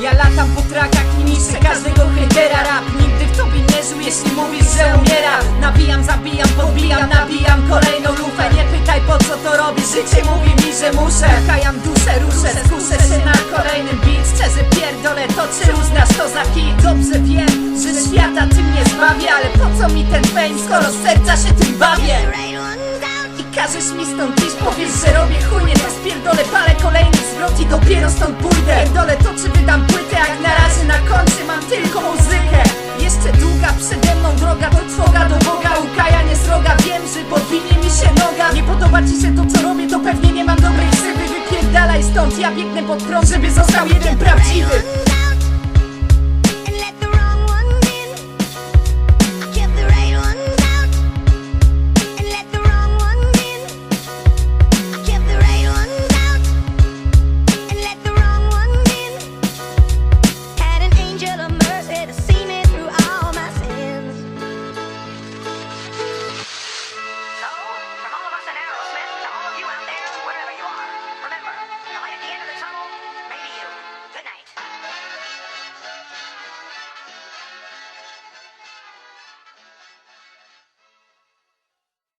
Ja latam po trakach i niszczę każdego hejtera. Rap nigdy w tobie nie żył, jeśli mówisz, że umiera. Nabijam, zabijam, podbijam, nabijam kolejną lufę. Nie pytaj po co to robię, życie mówi mi, że muszę. Kajam duszę, ruszę, skuszę się na kolejnym beat. Szczerze pierdolę to, czy uznasz to za hit? Dobrze wiem, że świata tym nie zbawię Ale po co mi ten fame, skoro serca się tym bawię? I każesz mi stąd iść, powiesz, dopiero stąd pójdę. Pierdolę to, czy wydam płytę, jak na razie na koncie mam tylko muzykę. Jeszcze długa przede mną droga, to trwoga do Boga. Ukajanie sroga, wiem, że podwinie mi się noga. Nie podoba ci się to, co robię, to pewnie nie mam dobrej ksywy Wypierdalaj stąd, ja biegnę pod prąd, żeby został jeden prawdziwy